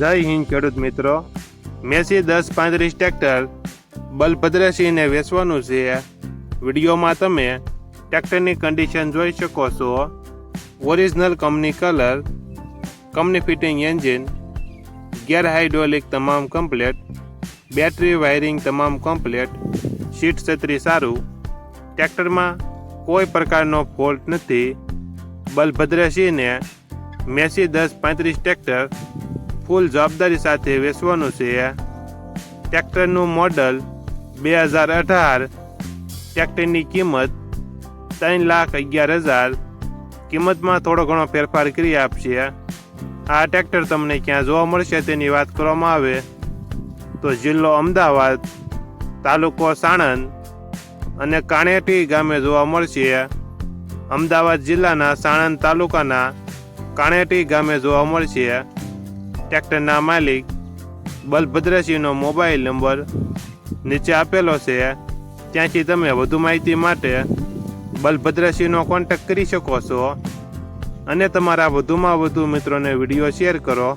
જય હિન્દ, ખેડૂત મિત્રો. મેસી દસ પાંત્રીસ ટ્રેક્ટર બલભદ્રસિંહને વેચવાનું છે. વિડીયોમાં તમે ટ્રેક્ટરની કન્ડિશન જોઈ શકો છો. Original company colour company fitting engine gear hydraulic તમામ કમ્પ્લેટ બેટરી વાયરિંગ તમામ કમ્પ્લેટ સીટ છત્રી સારું. ટ્રેક્ટરમાં કોઈ પ્રકારનો ફોલ્ટ નથી. બલભદ્રસિંહને મેસી દસ પાંત્રીસ ટ્રેક્ટર ફૂલ જવાબદારી સાથે વેચવાનું છે. ટ્રેક્ટરનું મોડલ બે હજાર અઢાર. ટ્રેક્ટરની કિંમત ત્રણ લાખ અગિયાર હજાર. કિંમતમાં થોડો ઘણો ફેરફાર કરી આપશે. આ ટ્રેક્ટર તમને ક્યાં જોવા મળશે તેની વાત કરવામાં આવે. તો જિલ્લો અમદાવાદ, તાલુકો સાણંદ અને કાણેટી ગામે જોવા મળશે. અમદાવાદ જિલ્લાના સાણંદ તાલુકાના કાણેટી ગામે જોવા મળશે. ટ્રેક્ટરના માલિક બલભદ્રસિંહનો મોબાઈલ નંબર નીચે આપેલો છે. ત્યાંથી તમે વધુ માહિતી માટે બલભદ્રસિંહનો કોન્ટેક્ટ કરી શકો છો અને તમારા વધુમાં વધુ મિત્રોને વીડિયો શેર કરો.